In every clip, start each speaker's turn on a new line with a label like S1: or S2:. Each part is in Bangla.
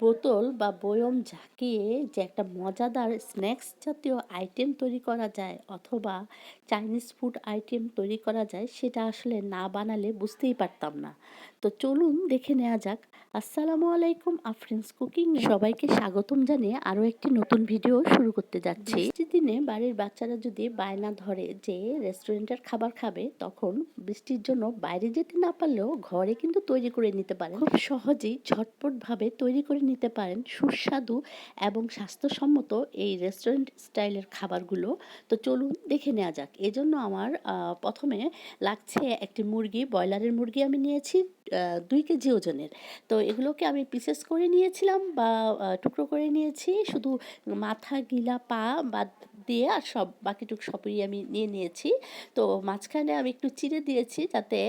S1: বোতল বা বয়ম ঝাঁকিয়ে যে একটা মজাদার স্ন্যাক্স জাতীয় আইটেম তৈরি করা যায় অথবা চাইনিজ ফুড আইটেম তৈরি করা যায়, সেটা আসলে না বানালে বুঝতেই পারতাম না। তো চলুন দেখে নেওয়া যাক। আসসালামু আলাইকুম আফরিন্স কুকিং সবাইকে স্বাগতম জানিয়ে আরও একটি নতুন ভিডিও শুরু করতে যাচ্ছি। দিনে বাড়ির বাচ্চারা যদি বায়না ধরে যে রেস্টুরেন্টের খাবার খাবে, তখন বৃষ্টির জন্য বাইরে যেতে না পারলেও ঘরে কিন্তু তৈরি করে নিতে পারে খুব সহজেই ঝটপটভাবে তৈরি করে নিতে পারেন সুস্বাদু এবং স্বাস্থ্যসম্মত এই রেস্টুরেন্ট স্টাইলের খাবারগুলো। তো চলুন দেখে নেওয়া যাক। এজন্য আমার প্রথমে লাগছে একটি মুরগি, ব্রয়লারের মুরগি আমি নিয়েছি দুই কেজি ওজনের। তো এগুলোকে আমি পিসেস করে নিয়েছিলাম বা টুকরো করে নিয়েছি। শুধু মাথা, গিলা, পা বাদ দিয়ে আর সব বাকিটুক সবই আমি নিয়ে নিয়েছি। তো মাঝখানে আমি একটু চিড়ে দিয়েছি যাতে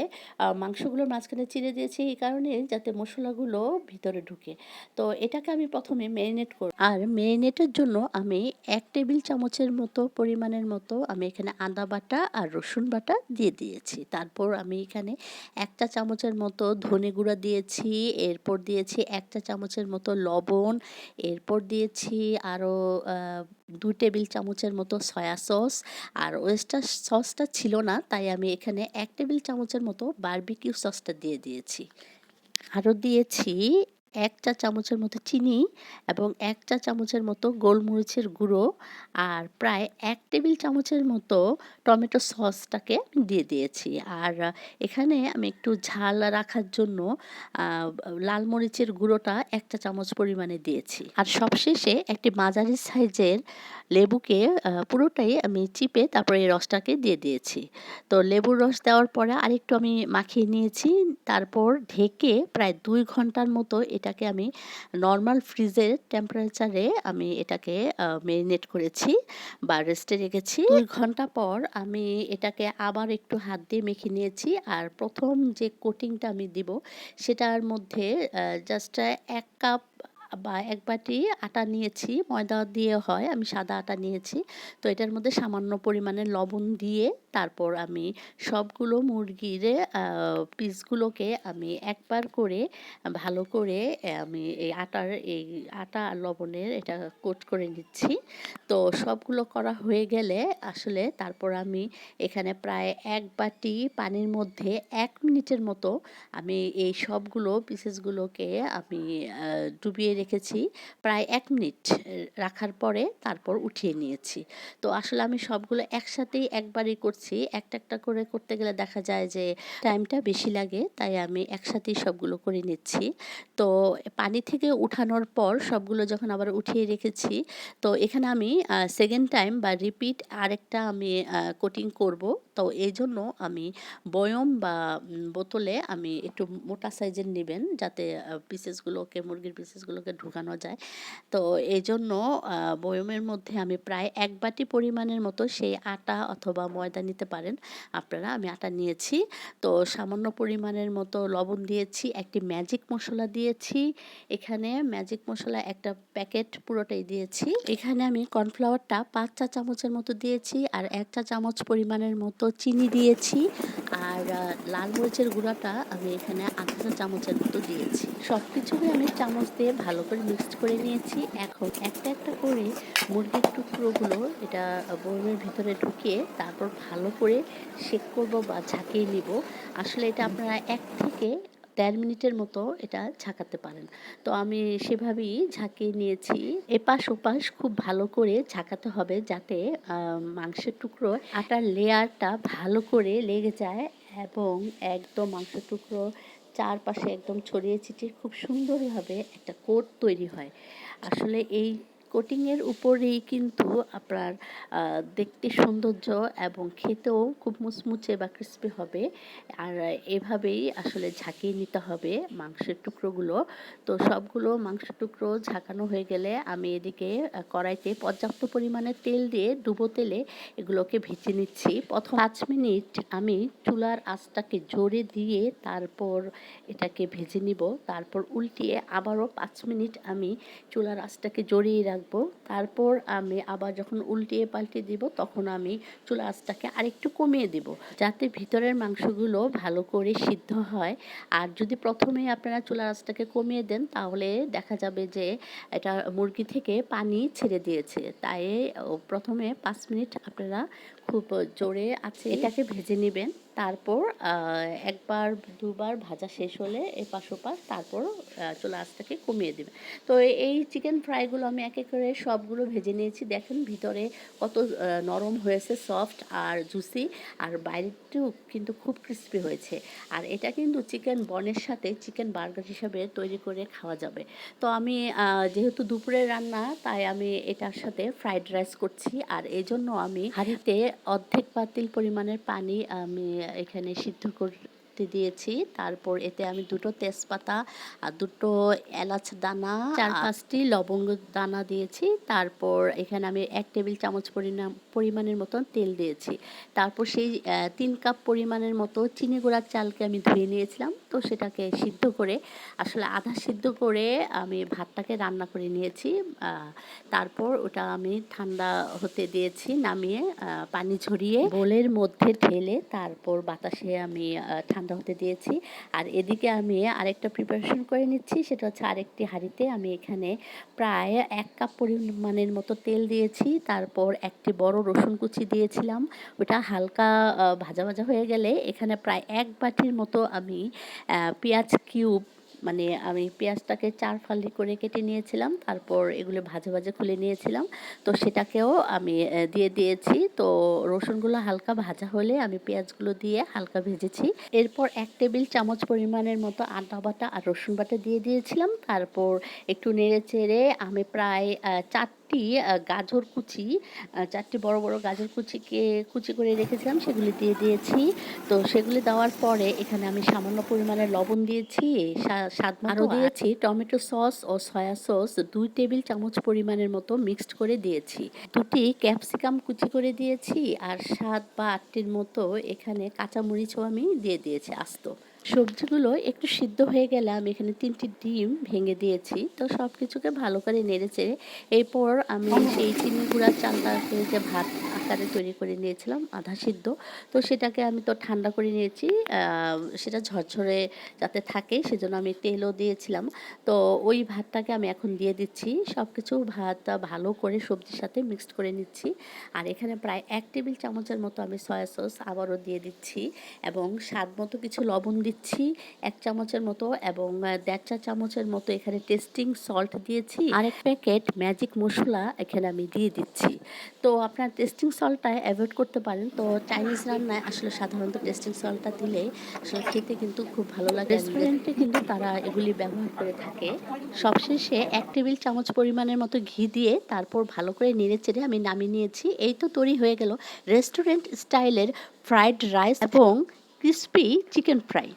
S1: মাংসগুলোর মাঝখানে চিড়ে দিয়েছি এই কারণে যাতে মশলাগুলো ভিতরে ঢুকে। তো এটাকে আমি প্রথমে ম্যারিনেট করব আর ম্যারিনেটের জন্য আমি এক টেবিল চামচের মতো পরিমাণের মতো আমি এখানে আদা বাটা আর রসুন বাটা দিয়ে দিয়েছি। তারপর আমি এখানে একটা চামচের মতো ধনে গুঁড়া দিয়েছি, এরপর দিয়েছি একটা চামচের মতো লবণ, এরপর দিয়েছি আরও দু টেবিল চামচের মতো সয়া সস আর ওয়েস্টার সসটা ছিল না, তাই আমি এখানে এক টেবিল চামচের মতো বারবিকিউ সসটা দিয়ে দিয়েছি। আরও দিয়েছি এক চা চামচের মতো চিনি এবং এক চা চামচের মতো গোলমরিচের গুঁড়ো আর প্রায় এক টেবিল চামচের মতো টমেটো সসটাকে আমি দিয়ে দিয়েছি। আর এখানে আমি একটু ঝাল রাখার জন্য লাল মরিচের গুঁড়োটা একটা চামচ পরিমাণে দিয়েছি। আর সবশেষে একটি মাঝারি সাইজের লেবুকে পুরোটাই আমি চিপে তারপরে এই রসটাকে দিয়ে দিয়েছি। তো লেবুর রস দেওয়ার পরে আরেকটু আমি মাখিয়ে নিয়েছি। তারপর ঢেকে প্রায় দুই ঘণ্টার মতো এটাকে আমি নর্মাল ফ্রিজের টেম্পারেচারে আমি এটাকে মেরিনেট করেছি বা রেস্টে রেখেছি। দুই ঘণ্টা পর আমি এটাকে আবার একটু হাত দিয়ে মেখে নিয়েছি আর প্রথম যে কোটিংটা আমি দিব সেটার মধ্যে জাস্ট এক কাপ বা এক বাটি আটা নিয়েছি, ময়দা দিয়ে হয়, আমি সাদা আটা নিয়েছি। তো এটার মধ্যে সামান্য পরিমাণে লবণ দিয়ে তারপর আমি সবগুলো মুরগির পিসগুলোকে আমি একবার করে ভালো করে আমি এই আটার এই আটা আর লবণের এটা কোট করে নিচ্ছি। তো সবগুলো করা হয়ে গেলে আসলে তারপর আমি এখানে প্রায় এক বাটি পানির মধ্যে এক মিনিটের মতো আমি এই সবগুলো পিসেসগুলোকে আমি ডুবিয়ে রেখেছি, প্রায় এক মিনিট রাখার পরে তারপর উঠিয়ে নিয়েছি। তো আসলে আমি সবগুলো একসাথেই একবারই করছি। একটা একটা করে করতে গেলে দেখা যায় যে টাইমটা বেশি লাগে, তাই আমি একসাথেই সবগুলো করে নিচ্ছি। তো পানি থেকে উঠানোর পর সবগুলো যখন আবার উঠিয়ে রেখেছি, তো এখানে আমি সেকেন্ড টাইম বা রিপিট আরেকটা আমি কোটিং করব। তো এই জন্য আমি বয়ম বা বোতলে আমি একটু মোটা সাইজের নেবেন যাতে পিসেসগুলোকে মুরগির পিসেসগুলোকে ঢুকানো যায়। তো এই জন্য বয়মের মধ্যে আমি প্রায় এক বাটি পরিমাণের মতো সেই আটা অথবা ময়দা নিতে পারেন। আপনারা, আমি আটা নিয়েছি। তো সামান্য পরিমাণের মতো লবণ দিয়েছি, একটি ম্যাজিক মশলা দিয়েছি। এখানে ম্যাজিক মশলা একটা প্যাকেট পুরোটাই দিয়েছি। এখানে আমি কর্নফ্লাওয়ারটা পাঁচ চা চামচের মতো দিয়েছি আর এক চা চামচ পরিমাণের মতো চিনি দিয়েছি আর লাল মরিচের গুঁড়াটা আমি এখানে আধা চামচের মতো দিয়েছি। সব কিছুকে আমি চামচ দিয়ে ভালো করে মিক্সড করে নিয়েছি। এখন একটা একটা করে মুরগির টুকরোগুলো এটা বরমের ভিতরে ঢুকিয়ে তারপর ভালো করে শেক করব বা ঝাঁকিয়ে নিব। আসলে এটা আপনারা এক থেকে দেড় মিনিটের মতো এটা ঝাঁকাতে পারেন। তো আমি সেভাবেই ঝাঁকিয়ে নিয়েছি। এপাশ ওপাশ খুব ভালো করে ঝাঁকাতে হবে যাতে মাংসের টুকরো আটার লেয়ারটা ভালো করে লেগে যায় এবং একদম মাংসের টুকরো চারপাশে একদম ছড়িয়ে ছিটিয়ে খুব সুন্দরভাবে একটা কোট তৈরি হয়। আসলে এই কোটিংয়ের উপরেই কিন্তু আপনার দেখতে সৌন্দর্য এবং খেতেও খুব মুচমুচে বা ক্রিস্পি হবে। আর এভাবেই আসলে ঝাঁকিয়ে নিতে হবে মাংসের টুকরোগুলো। তো সবগুলো মাংসের টুকরো ঝাঁকানো হয়ে গেলে আমি এদিকে কড়াইতে পর্যাপ্ত পরিমাণে তেল দিয়ে ডুবো তেলে এগুলোকে ভেজে নিচ্ছি। প্রথম পাঁচ মিনিট আমি চুলার আঁচটাকে জোরে দিয়ে তারপর এটাকে ভেজে নিব। তারপর উল্টিয়ে আবারও পাঁচ মিনিট আমি চুলার আঁচটাকে জড়িয়ে রাখব রাখব তারপর আমি আবার যখন উল্টিয়ে পাল্টিয়ে দিব, তখন আমি চুলা আঁচটাকে আরেকটু কমিয়ে দিব, যাতে ভিতরের মাংসগুলো ভালো করে সিদ্ধ হয়। আর যদি প্রথমেই আপনারা চুলা আঁচটাকে কমিয়ে দেন, তাহলে দেখা যাবে যে এটা মুরগি থেকে পানি ছেড়ে দিয়েছে। তাই প্রথমে পাঁচ মিনিট আপনারা খুব জোরে আছে এটাকে ভেজে নেবেন। তারপর একবার, দুবার ভাজা শেষ হলে এপাশ ওপাশ তারপর চুলা আঁচটাকে কমিয়ে দেবেন। তো এই চিকেন ফ্রাইগুলো আমি এক এক করে সবগুলো ভেজে নিয়েছি। দেখেন ভিতরে কত নরম হয়েছে সফট আর জুসি আর বাইরেটাও কিন্তু খুব ক্রিস্পি হয়েছে। আর এটা কিন্তু চিকেন বনের সাথে চিকেন বার্গার হিসাবে তৈরি করে খাওয়া যাবে। তো আমি যেহেতু দুপুরের রান্না, তাই আমি এটার সাথে ফ্রাইড রাইস করছি। আর এই জন্য আমি হাঁড়িতে অর্ধেক পাতিল পরিমাণের পানি আমি এখানে সিদ্ধ করতে দিয়েছি। তারপর এতে আমি দুটো তেজপাতা আর দুটো এলাচ দানা চার পাঁচটি লবঙ্গ দানা দিয়েছি। তারপর এখানে আমি এক টেবিল চামচ পরিমাণ পরিমাণের মতন তেল দিয়েছি। তারপর সেই তিন কাপ পরিমাণের মতো চিনি গুঁড়ার চালকে আমি ধুয়ে নিয়েছিলাম। তো সেটাকে সিদ্ধ করে আসলে আধা সিদ্ধ করে আমি ভাতটাকে রান্না করে নিয়েছি। তারপর ওটা আমি ঠান্ডা হতে দিয়েছি নামিয়ে পানি ঝরিয়ে বোলের মধ্যে ঢেলে তারপর বাতাসে আমি আহ, ঠান্ডা হতে দিয়েছি। আর এদিকে আমি আরেকটা প্রিপারেশন করে নিচ্ছি, সেটা হচ্ছে আরেকটি হাঁড়িতে আমি এখানে প্রায় এক কাপ পরিমাণের মতো তেল দিয়েছি। তারপর একটি বড় রসুন কুচি দিয়েছিলাম। ওটা হালকা ভাজা ভাজা হয়ে গেলে এখানে প্রায় এক বাটির মতো আমি পেঁয়াজ কিউব মানে আমি পেঁয়াজটাকে চার ফালি করে কেটে নিয়েছিলাম তারপর এগুলো ভাজা ভাজে খুলে নিয়েছিলাম। তো সেটাকেও আমি দিয়ে দিয়েছি। তো রসুনগুলো হালকা ভাজা হলে আমি পেঁয়াজগুলো দিয়ে হালকা ভেজেছি। এরপর এক টেবিল চামচ পরিমাণের মতো আদা বাটা আর রসুন বাটা দিয়ে দিয়েছিলাম। তারপর একটু নেড়ে চেড়ে আমি প্রায় আহ, চারটি গাজর কুচি চারটি বড় বড় গাজর কুচিকে কুচি করে রেখেছিলাম সেগুলি দিয়ে দিয়েছি। তো সেগুলি দেওয়ার পরে এখানে আমি সামান্য পরিমাণে লবণ দিয়েছি স্বাদ আরও দিয়েছি। টমেটো সস ও সয়া সস দুই টেবিল চামচ পরিমাণের মতো মিক্সড করে দিয়েছি। দুটি ক্যাপসিকাম কুচি করে দিয়েছি আর সাত বা আটটির মতো এখানে কাঁচামরিচও আমি দিয়ে দিয়েছি আস্ত। সবজিগুলো একটু সিদ্ধ হয়ে গেলে আমি এখানে তিনটি ডিম ভেঙে দিয়েছি। তো সব কিছুকে ভালো করে নেড়ে চেড়ে এরপর আমি সেই চিনি গুঁড়ার চালটাকে যে ভাত আকারে তৈরি করে নিয়েছিলাম, আধা সিদ্ধ, তো সেটাকে আমি তো ঠান্ডা করে নিয়েছি সেটা ঝরঝরে যাতে থাকে সেজন্য আমি তেলও দিয়েছিলাম। তো ওই ভাতটাকে আমি এখন দিয়ে দিচ্ছি সব কিছু ভাত ভালো করে সবজির সাথে মিক্সড করে নিচ্ছি। আর এখানে প্রায় এক টেবিল চামচের মতো আমি সয়া সস আবারও দিয়ে দিচ্ছি এবং স্বাদ মতো কিছু লবণ দিচ্ছি। এক চামচের মতো এবং দেড় চা চামচের মতো এখানে টেস্টিং সল্ট দিয়েছি। আর এক প্যাকেট ম্যাজিক মশলা এখানে আমি দিয়ে দিচ্ছি। তো আপনার টেস্টিং সল্টটা অ্যাভয়েড করতে পারেন। তো চাইনিজ রান্নায় আসলে সাধারণত টেস্টিং সল্টটা দিলে আসলে খেতে কিন্তু খুব ভালো লাগে। রেস্টুরেন্টে কিন্তু তারা এগুলি ব্যবহার করে থাকে। সবশেষে এক টেবিল চামচ পরিমাণের মতো ঘি দিয়ে তারপর ভালো করে নেড়ে চেড়ে আমি নামিয়ে নিয়েছি। এই তো তৈরি হয়ে গেল রেস্টুরেন্ট স্টাইলের ফ্রাইড রাইস এবং ক্রিস্পি চিকেন ফ্রাই